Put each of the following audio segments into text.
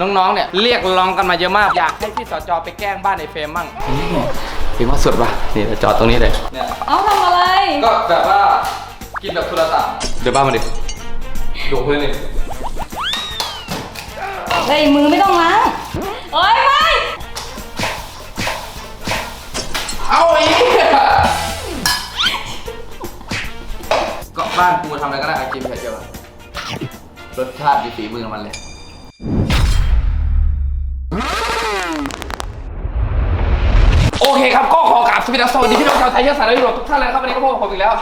น้องๆ เนี่ยเรียกร้องกันมาเยอะมาก อยากให้พี่สจไปแกล้งบ้านในเฟรมมั่งพี่ว่าสุดปะนี่จอดตรงนี้เลยเนี่ยเอาทำอะไร ก็แบบว่ากินแบบทุรศัพท์เดี๋ยวบ้านมาดิดูเพื่อนดิเฮ้ยมือไม่ต้องล้างเอ้ยไม่เอาอีกก็บ้านกูทำอะไรก็ได้เอากินเผ็ดเดียวอะรสชาติดีฝีมือมันเลย โอเคครับก็ขอกราบสวัสดีพี่น้องชาวไทยเชื้อสายและยุโรปทุกท่านเลยครับวันนี้ก็พบกับผมอีกแล้ว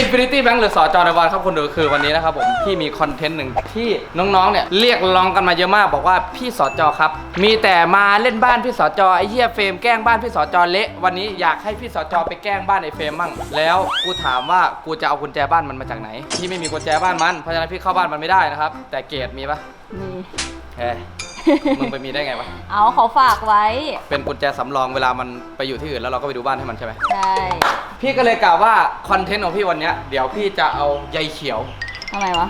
Infinity Bank หรือสอจอในวันครับคนดูคือวันนี้นะครับผมพี่มีคอนเทนต์หนึ่งที่น้องๆเนี่ยเรียกร้องกันมาเยอะมากบอกว่าพี่สอจอครับ มีแต่มาเล่นบ้านพี่สอจอไอ้เหี้ยเฟรมแกล้งบ้านพี่สอจอเละวันนี้อยากให้พี่สอจอไปแกล้งบ้านไอ้เฟรมมั่งแล้วกูถามว่ากูจะเอากุญแจบ้านมันมาจากไหนพี่ไม่มีกุญแจบ้านมันเพราะฉะนั้นพี่เข้าบ้านมันไม่ได้นะครับแต่เกรดมีปะมี เฮ้ยมึงไปมีได้ไงวะ เอาเขาฝากไว้ เป็นกุญแจสำรองเวลามันไปอยู่ที่อื่นแล้วเราก็ไปดูบ้านให้มันใช่ไหม ใช่พี่ก็เลยกล่าวว่าคอนเทนต์ของพี่วันเนี้ยเดี๋ยวพี่จะเอาใยเขียว ทำไมวะ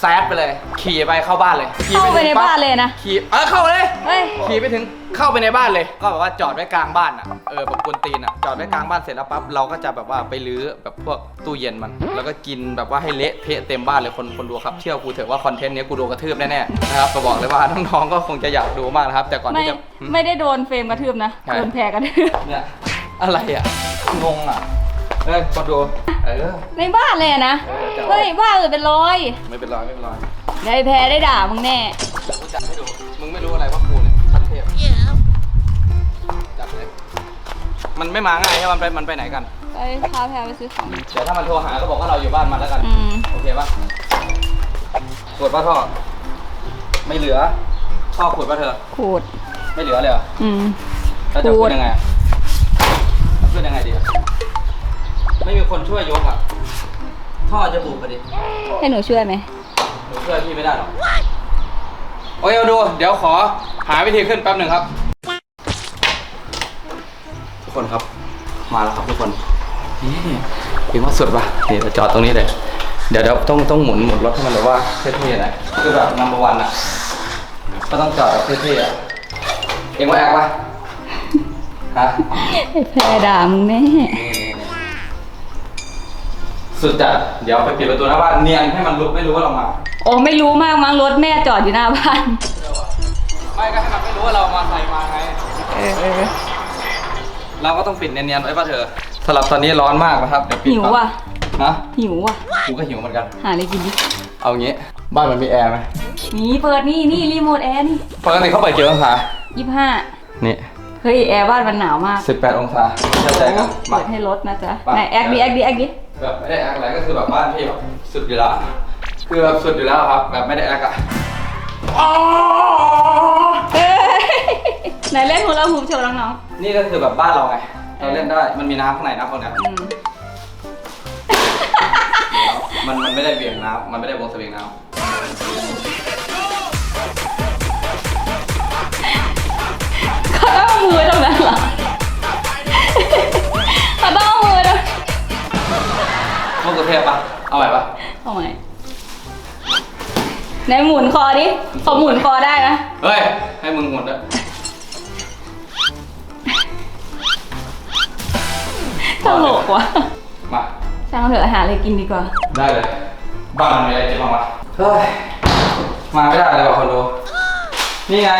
แซดไปเลย ขี่ไปเข้าบ้านเลยขี่เข้าไปในถึงบ้านเลยนะ ขี่เออเข้าเลย เฮ้ย ขี่ไปถึงเข้าไปในบ้านเลย ก็แบบว่าจอดไว้กลางบ้านอะเออแบบกวนตีนอะจอดไว้กลางบ้านเสร็จแล้วปั๊บเราก็จะแบบว่าไปรื้อแบบพวกตู้เย็นมัน แล้วก็กินแบบว่าให้เละเทะเต็มบ้านเลยคนคนดูครับเชื่อกูเถอะว่าคอนเทนต์เนี้ยกูโดนกระทืบแน่ๆนะครับก็บอกเลยว่าน้องๆก็คงจะอยากดูมากนะครับ แต่ก่อนไม่ที่จะหึไม่ได้โดนเฟรมกระทืบนะ ใช่ โดนแพรกระทืบเนี่ยอะไรอะงงอะ เอ้ยคนดูเออ ในบ้านเลยอะนะเออจะเอา เฮ้ยบ้านอื่นเป็นร้อยไม่เป็นไรไม่เป็นไรเดี๋ยวไอ้แพรได้ด่ามึงแน่ เดี๋ยวกูจัดให้ดู มึงไม่รู้อะไรว่ากูเนี่ยขั้นเทพจัดเลย มันไม่มาง่ายใช่ไหมมันไปมันไปไหนกัน ไปพาแพรไปซื้อของ เดี๋ยวถ้ามันโทรหาก็บอกว่าเราอยู่บ้านมันแล้วกัน อืม โอเคปะขวดป้าท่อ ไม่เหลือท่อขวดป้าเธอ ขูด ไม่เหลือเลยเหรออืม แล้วจะขูพูดดยังไงอะพูดยังไงดีอะ ไม่มีคนช่วยยกอะ ท่อจะบุบไปดิให้หนูช่วยไหมหนูช่วยพี่ไม่ได้หรอก โอเคเอาดู เดี๋ยวขอหาวิธีขึ้นแป๊บหนึ่งครับ ทุกคนครับ มาแล้วครับทุกคน นี่เห็นว่าสุดปะนี่เราจอดตรงนี้เลย เดี๋ยวเดี๋ยวต้องต้องหมุนหมุนรถให้มันแบบว่าเท่ๆหน่อยคือแบบนัมเบอร์วันอะ ก็ต้องจอดแบบเท่ๆอะ เองว่าแอกปะฮะไอ้แพรด่ามึงแน่ สุดจัด เดี๋ยวไปปิดประตูหน้าบ้านเนียนให้มันรู้ไม่รู้ว่าเรามา โอ้ไม่รู้มากมั้งรถแม่จอดอยู่หน้าบ้านไม่ก็ให้มันไม่รู้ว่าเรามาใส่มาไง เออเออเราก็ต้องปิดเนียนๆไว้ป่ะเธอสำหรับตอนนี้ร้อนมากนะครับ เดี๋ยวปิดหิวก่อนว่ะนะหิวว่ะ กูก็หิวเหมือนกัน หาอะไรกินดิเอางี้ บ้านมันมีแอร์ไหมนี่เปิดนี่นี่รีโมทแอร์นี่ปกติเขาเปิดกี่องศายี่ห้านี่ เฮ้ยแอร์บ้านมันหนาวมาก 18 องศาเชื่อใจกันมา เปิดให้รถนะจ๊ะมาไหนแอคดิแอคดิแอคดิ แบบไม่ได้แอคอะไรก็คือแบบบ้านพี่แบบสุดอยู่แล้วคือแบบสุดอยู่แล้วครับ แบบไม่ได้แอคอะอ๋อเฮ้ยไหนเล่นฮูลาฮูปโชว์น้องนี่ก็คือแบบบ้านเราไงเราเล่นได้มันมีน้ำข้างในนะคนเนี้ยๆอืมมันมันไม่ได้เบี่ยงน้ำมันไม่ได้วงสวิงน้ำเขาต้องเอามือไว้ตรงนั้นเหรอ กกรุงเทพปะเอาใหม่ปะเอาไหมไหนหมุนคอดิขอหมุนคอได้นะเฮ้ย ให้มึงหมุนด้วยตลกว่ะมาช่างเถอะหาอะไรกินดีกว่า ได้เลย บ้านมันมีอะไรกินบ้างวะเฮ้ย มาไม่ได้เลยว่ะคนดูนี่ไง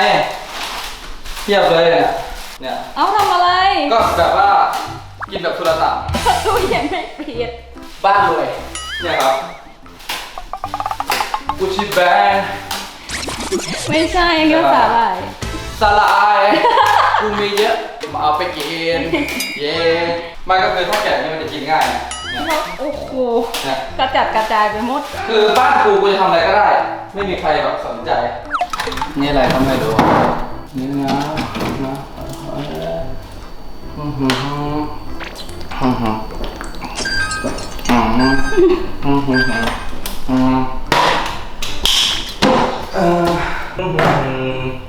เทียบเลยเนี่ยเนี่ย เอาทำอะไร ก็แบบว่ากินแบบสุรศัพท์ตู้เย็นไม่ปิด บ้านรวยเนี่ยครับกุชิแบงไม่ใช่ยังเกี่ยวสาหร่ายสลายกูมีเยอะมาเอาไปกิน เย้ไมันก็คือถ้าแกะนี่มันจะกินง่ายนะเนี่ยโอ้โหเนี่ยกระจัดกระจายไปหมด คือบ้านกูกูจะทำอะไรก็ได้ ไม่มีใครแบบสนใจ นี่อะไรทำไมดูนี่นะนะอือหืออือหืออือ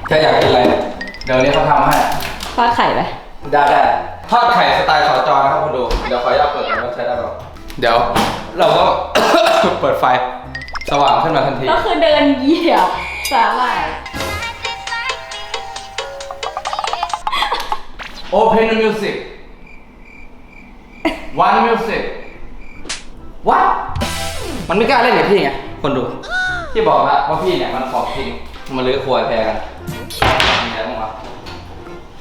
แกอยากกินอะไร เดี๋ยวนี้เขาทำให้ ทอดไข่ไปได้ได้ทอดไข่สไตล์สอจอนะครับคุณดู เดี๋ยวขออนุญาตเปิดก่อนว่าใช้ได้เปล่าเดี๋ยวเราก็ เปิดไฟ สว่างขึ้นมาทันที ก็คือเดินเหยียบสาหร่าย Open the music One music นไม่กล้าเล่นกับพี่ไงคนดูที่บอกแล้วว่าพี่เนี่ยมันของจริงมันลื้อครัวแพรกันมีอะไรบ้างวะ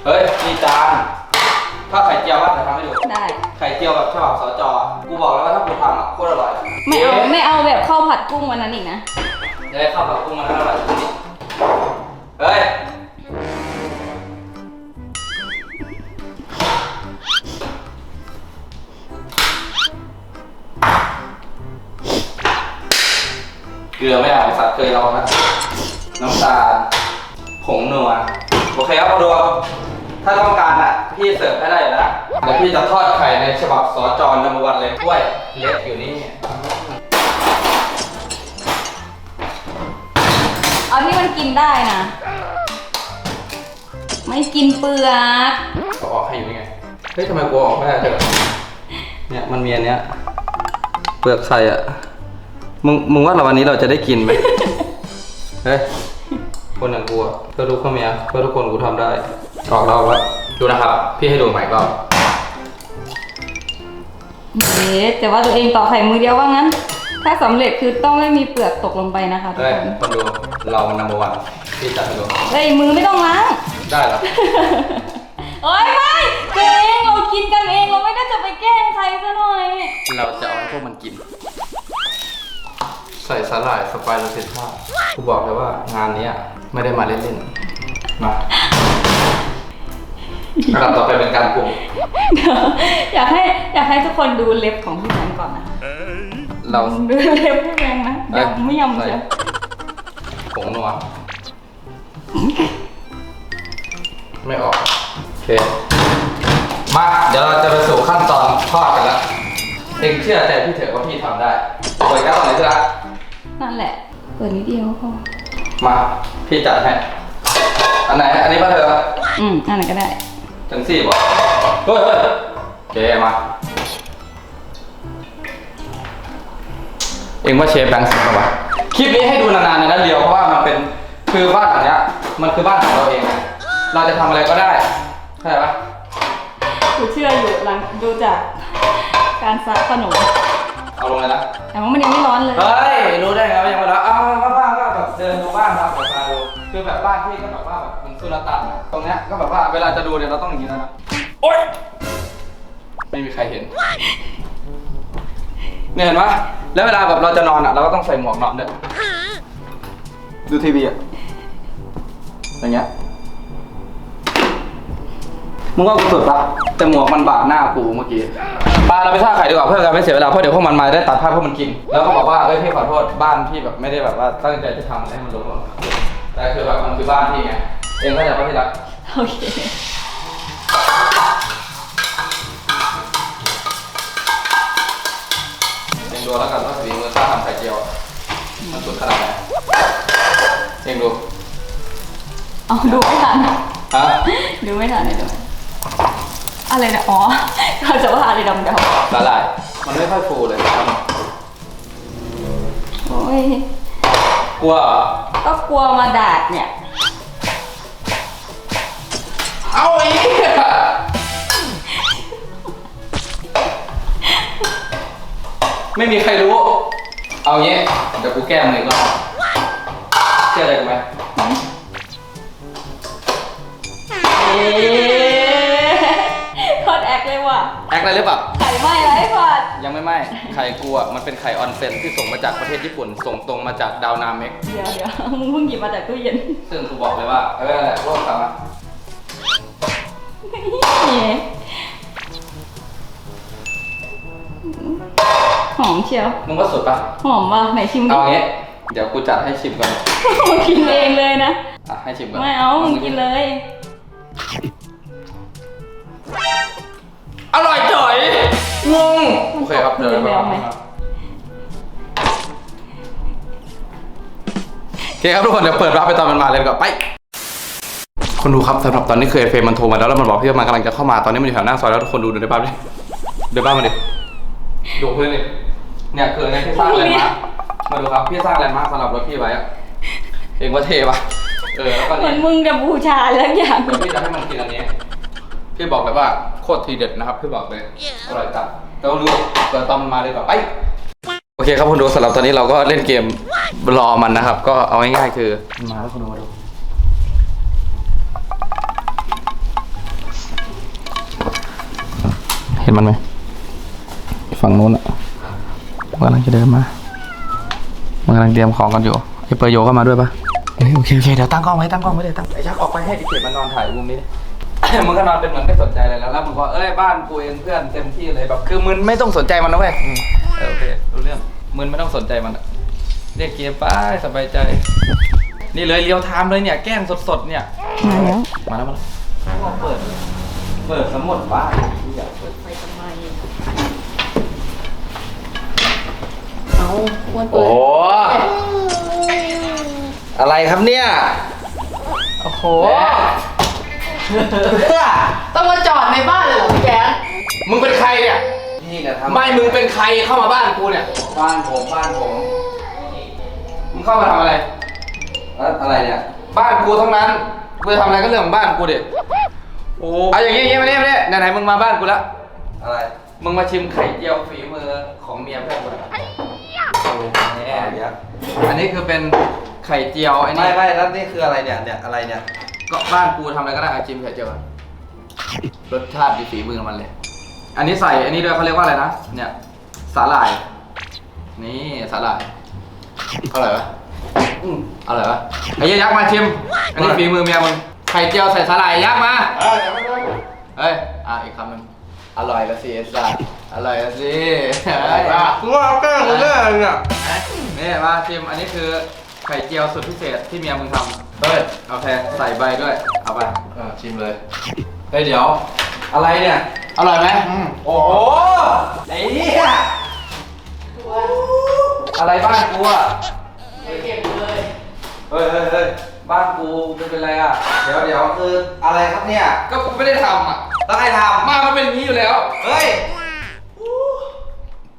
เฮ้ยมีจานถ้าไข่เจียวว่าจะทำให้ดูได้ ไข่เจียวแบบฉบับสจอะกูบอกแล้วว่าถ้ากูทำอะโคตรอร่อยไม่เอาจ๊ไม่เอาแบบข้าวผัดกุ้งวันนั้นอีกนะจะได้ข้าวผัดกุ้งมันอร่อยจริงเฮ้ย ลือไม่เอาไอ้สัตว์เคยลองนะน้ำตาลผงนัวโอเคครับมาดูครับถ้าต้องการอะพี่เสิร์ฟให้ได้อยู่แล้วเดี๋ยวพี่จะทอดไข่ในฉบับสอจอนนัมวันเลยกล้วยเล็กอยู่นี่เอาที่มันกินได้นะ ไม่กินเปลือกก็ออกให้อยู่นี่ไงเฮ้ยทำไมกูออกไม่ได้เถอะเนี่ยมันมีอันเนี้ยเปลือกไข่อะ มึงมึงว่าเราวันนี้เราจะได้กินไหมเฮ้ยคนอย่างกูอะเพื่อลูกเพื่อเมียเพื่อทุกคนกูทำได้ออกเราแล้วดูนะครับ พี่ให้ดูใหม่ก็เอ๊ะแต่ว่าตัวเองต่อไข่มือเดียวว่างั้น ถ้าสำเร็จคือต้องไม่มีเปลือกตกลงไปนะคะทุกเฮ้ยคนคนดูเรามันนัมเบอร์วันพี่จัดให้ดูเฮ้ยมือไม่ต้องล้าง ได้เหรอโอ๊ยไม่เก่งเรากินกันเองเราไม่ได้จะไปแกล้งใครซะหน่อย เราจะเอาให้พวกมันกิน ใส่สาหร่ายสไปร์โรเซต้ากูบอกเลยว่างานเนี้ยไม่ได้มาเล่นๆมาระดับต่อไปเป็นการปรุงเดี๋ยวอยากให้อยากให้ทุกคนดูเล็บของพี่แบงค์ก่อนนะเราดูเล็บพี่แบงค์นะยำไม่ยำใส่เชียวผงนัวไม่ออก โอเค มา เดี๋ยวเราจะไปสู่ขั้นตอนทอดกันแล้วเองเชื่อใจพี่เถอะว่าพี่ทำได้เปิดแก้วไหนที่รัก นั่นแหละ เปิดนิดเดียวพอ มา พี่จัดให้ อันไหน อันนี้ป่ะเธออืมอันไหนก็ได้จังสี่บอกเฮ้ยเฮ้ยโอเคมา เองว่าเชฟแบงค์สิบป่ะคลิปนี้ให้ดูนานๆเลยนะเดียวเพราะว่ามันเป็นคือบ้านหลังเนี้ยมันคือบ้านของเราเองไงเราจะทำอะไรก็ได้เข้าใจปะ กูเชื่ออยู่หลังดูจากการซักขนม เอาลงเลยนะแต่ว่ามันยังไม่ร้อนเลย เฮ้ยรู้ได้ไงว่ายังไม่รับอ้าวก็บ้างก็แบบเดินดูบ้างครับแบบมาดูคือแบบบ้านพี่ก็แบบว่าแบบมันสุลต่านอะตรงเนี้ยก็แบบว่าเวลาจะดูเนี่ยเราต้องอย่างนี้นะนะโอ๊ยไม่มีใครเห็นเนี่ยเห็นปะแล้วเวลาแบบเราจะนอนอะเราก็ต้องใส่หมวกนอนด้วยดูทีวีอะอย่างเงี้ย มึงว่ากูสุดปะแต่หมวกมันบาดหน้ากูเมื่อกี้ปาเราไปท่าไข่ดีกว่าเพื่อการไม่เสียเวลาเพราะเดี๋ยวพวกมันมาได้ตัดภาพพวกมันกิน แล้วก็บอกว่าเอ้ยพี่ขอโทษบ้านพี่แบบไม่ได้แบบว่าตั้งใจจะทำอะไรให้มันลงหรอกแต่คือแบบมันคือบ้านพี่ไงเองเข้าใจปะที่รักโอเคเองดูแล้วกันว่าฝีมือข้าทำไข่เจียวอะมันสุดขนาดไหนเองดูเอาดูไม่ทันฮะดูไม่ทันเลยดู อะไรนะอ๋อเราจะว่าอะไรดำสาหร่ายมันไม่ค่อยฟูเลยนะครับๆโอ้ยกลัวเหรอก็กลัวมาดาดเนี่ย เอาอีกไม่มีใครรู้ เอางี้เดี๋ยวกูแก้มือก่อนเชื่ออะไรกูไหมเอ๊ ว่ะแอคอะไรหรือเปล่า ไข่ไหม้ไรก่อนยังไม่ไหม้ไข่กูอะมันเป็นไข่ออนเซ็นที่ส่งมาจากประเทศญี่ปุ่น ส่งตรงมาจากดาวนาเมกเดี๋ยวเดี๋ยวมึงเพิ่งหยิบมาจากตู้เย็นซึ่งกูบอกเลยว่า เออแหละพวกทำอะหอมเชียว มึงว่าสุดปะหอมว่ะไหนชิมดิเอางี้ เดี๋ยวกูจัดให้ชิมก่อนกินเองเลยนะ อะให้ชิมก่อนไม่เอามึงกินเลย อร่อยจ่อยงงโอเคครับเดี๋ยวเดี๋ยวไปเอาไหมโอเคครับทุกคนเดี๋ยวเปิดรับไปตอนมันมาเลยดีกว่อนไปคนดูครับสำหรับตอนนี้คือเอฟเมันโทรมาแล้วแล้วมันบอกพี่ว่ามันกำลังจะเข้ามาตอนนี้มันอยู่แถวหน้าซอยแล้วทุกคนดูดูในบ้านดิดูบ้านมันดิดูเพื่อนดิเนี่ยคือในที่สร้างแลนด์มาร์คมาดูครับพี่สร้างแลนด์มาร์คสำหรับรถพี่ไว้อะเองว่าเท่ปะเออแล้วก็เหมืนี่อนมึงจะบูชาแล้วอย่างเดี๋ยวพี่จะให้มันกินอันนี้ พี่บอกเลยว่าโคตรทีเด็ดนะครับพี่บอกเลยอร่อยจัดแต่ว่าดูเปิดตอมมันมาเลยก่อนไปโอเคครับคุณดูสำหรับตอนนี้เราก็เล่นเกมรอมันนะครับ ก็เอาง่ายๆคือมันมาแล้วคุณดูมาดูเห็นมันไหมฝั่งนู้นอะมันกำลังจะเดินมามันกำลังเตรียมของกันอยู่ไอ้เปอร์โยเข้ามาด้วยปะเอ้ยโอเคโอเคเดี๋ยวตั้งกล้องไว้ตั้งกล้องไว้เดี๋ยวตั้งไอ้ชักออกไปให้ไอ้เก็บมันนอนถ่ายมุมนี้ดิ มึงก็นอนเป็นเหมือนไม่สนใจอะไรแล้วแล้วมึงก็เอ้ยบ้านกูเองเพื่อนเต็มที่เลยแบบคือมึงไม่ต้องสนใจมันนะเว้ยอืมเออโอเครู้เรื่องมึงไม่ต้องสนใจมันอะเรียกเกมไปสบายใจ นี่เลยเรียวไทม์เลยเนี่ยแกล้งสดๆเนี่ย มาแล้วมาแล้วมาแล้วเปิด เปิดสมุดบ้านอยากเปิดไปทำไมเอาควรเปิโอ้ดอะไรครับเนี่ย โอ้โห ต้องมาจอดในบ้านเลยเหรอพี่แจ๊คมึงเป็นใครเนี่ย นี่เนี่ยทำไม่ มึงเป็นใครเข้ามาบ้านกูเนี่ย บ้านผมบ้านผมมึงเข้ามาทำอะไร แล้วอะไรเนี่ยบ้านกูทั้งนั้นกูจะทำอะไรก็เรื่องของบ้านกูดิโอ้เอาอย่างงี้อย่างงี้มาเนี่ยมาเนี่ยไหนๆมึงมาบ้านกูแล้วอะไรมึงมาชิมไข่เจียวฝีมือของเมียเพื่อนกูหน่อยโอ้แหมยักษ์อันนี้คือเป็นไข่เจียวไอ้ไม่นี่ไม่แล้วนี่คืออะไรเนี่ยเนี่ยอะไรเนี่ย ก็บ้านกูทำอะไรก็ได้เอาชิมไข่เจียวก่อนรสชาติดีฝีมือมันเลย อันนี้ใส่อันนี้ด้วยเขาเรียกว่าอะไรนะเนี่ยสาหร่าย นี่สาหร่ายอร่อยปะอืมอร่อยปะไอ้เหี้ยยักษ์มาชิมอันนี้ฝีมือเมียมึงไข่เจียวใส่สาหร่ายยักษ์มาเฮ้ย อะ อีกคำหนึ่งอร่อยละสิไอ้สัสอร่อยละสิเฮ้ยกูเอาแก้งกูแก้งอะนี่มาชิม อันนี้คือไข่เจียวสุดพิเศษที่เมียมึงทำ เฮ้ยโอเคใส่ใบด้วย เอาไปอ่าชิมเลย เฮ้ยเดี๋ยว อะไรเนี่ย อร่อยไหมโอ้โหไอ้เนี่ยอะไรบ้านกูอะไปเก็บเลยเฮ้ยเฮ้ยเฮ้ยบ้านกูเป็นเป็นไรอะ เดี๋ยวเดี๋ยวคืออะไรครับเนี่ย ก็กูไม่ได้ทำอะแล้วใครทมามันเป็นอย่างนี้อยู่แล้วำเฮ้ย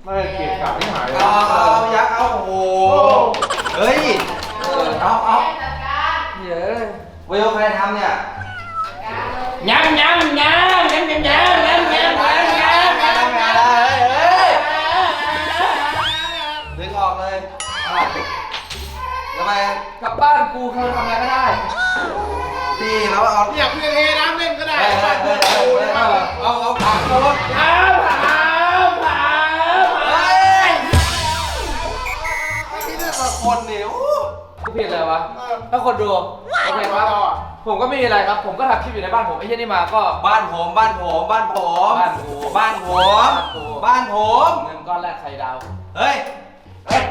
ไม่เกลียดกลับไม่หายเลยเอาเอาเอายักษ์เอาโอ้โหเฮ้ย เอาเอาจัดการเย้ย เวลใครทำเนี่ยยำยำยำยำยำยำยำยำยำยำยำยำดึงออกเลยอ้าวทำไมกลับบ้านกูเขาทำอะไรก็ได้พี่แล้วเอาอยากเพื่อนเทน้ำเล่นก็ได้เฮ้ยเฮ้ยเฮ้ยเฮ้ยเฮ้ยเอาเอาผักเอารถอ้าวผาวผาวเฮ้ยไม่ได้มาคนนี่โอ้กูผิดเลยวะถ้าคนดูโอเคครับ ผมก็ไม่มีอะไรครับ ผมก็ทำคลิปอยู่ในบ้านผมไอ้เหี้ยนี่มาก็บ้านผมบ้านผมบ้านผมบ้านกูบ้านผมบ้านกูบ้านผมเงินก้อนแรกใครดาว เฮ้ยเฮ้ย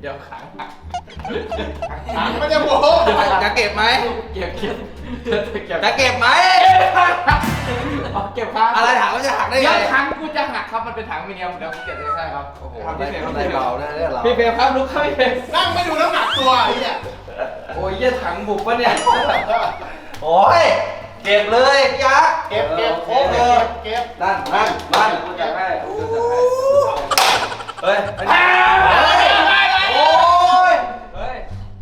เดี๋ยวขังขังไม่จะโม้จะเก็บไหมเก็บเก็บเก็บจะเก็บไหมเอาเก็บครับอะไรถามว่าจะหักได้เดี๋ไงยวถังกูจะหักครับมันเป็นถังมิเนียมเดี๋ยวกูเก็บได้ใช่ครับโอ้โหทำได้พี่เฟรมทำได้เบาได้เนี่ยเราพี่เฟรมครับลุกเข้าพี่เฟรมนั่งไม่ดูน้ำหนักตัวไอ้เนี่ย โอ้ยเยี่ยถังบุกปะเนี่ย โอ้ย เก็บเลยพี่ยักษ์เก็บเก็บเก็บเลเก็ยบเก็บนั่นนั่นนั่นกูจะให้กูจะให้เฮ้ยเฮ้ยโอ้ยเฮ้ย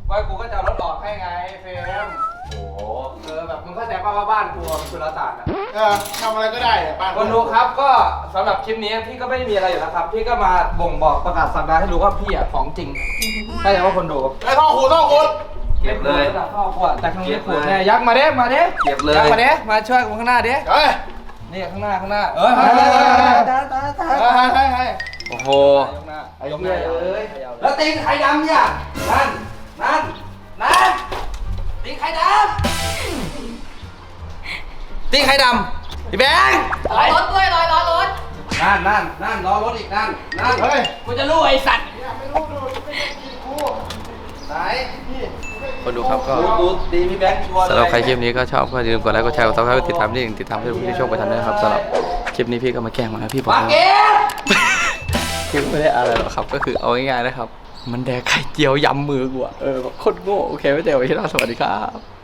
ไว้กูก็จะเอารถออกให้ไงเฟรมโอ้โหเออแบบมึงเข้าใจป่าวว่าบ้านกูอะมันคือละตานอะเออทำอะไรก็ได้อะบ้านคนดูครับก็สำหรับคลิปนี้พี่ก็ไม่มีอะไรอยู่แล้วครับ พี่ก็มาบ่งบอกประกาศสักดาให้รู้ว่าพี่อะของจริงเข้าใจว่าคนดู ไอ้ท่อขูดท่อขูดเก็บเลยระดับครอบครัวแต่ครั้งนี้ขวดแน่ยักษ์มาเด้มาเด้เก็บเลยยักษ์มาเด้มาช่วยกูข้างหน้าเด้เฮ้ยนี่ข้างหน้าข้างหน้าเฮ้ยเฮ้ยเฮ้ยเฮ้ยเฮ้ยเฮ้ยเฮ้ยเฮ้ยโอ้โหยกหน้าไอ้ยกหเหี้น้ายเอ้ยแล้วตีนไข่ดำเนี่ยนั่นนั่นนั่นตีนไข่ดำตีนไข่ดำพี่แบงค์ล้อรถด้วยล้อล้อรถนั่นนั่นนั่นรอรถอีกนั่นนั่นเฮ้ยกูจะรู้ไอ้สัตว์ไม่รู้ดูไม่ได้กินกูไหนนี่ คนดูครับก็ดูดูตีพี่แบงค์ชวนสำหรับใครคลิปนี้ก็ชอบก็อย่าลืมกดไลค์กดแชร์กดซับสไครต์ติดตามที่ติดตามที่พี่โชคไปทันด้วยนะครับสำหรับคลิปนี้พี่ก็มาแกล้งมานะพี่บอกมาว่าเก็บคลิปไม่ได้อะไรหรอกครับ ก็คือเอาง่ายๆนะครับ มันแดกไข่เจียวยำมือกูอะเออแบบโคตรโง่โอเคไม่เดี๋ยวไว้ที่หน้าสวัสดีครับ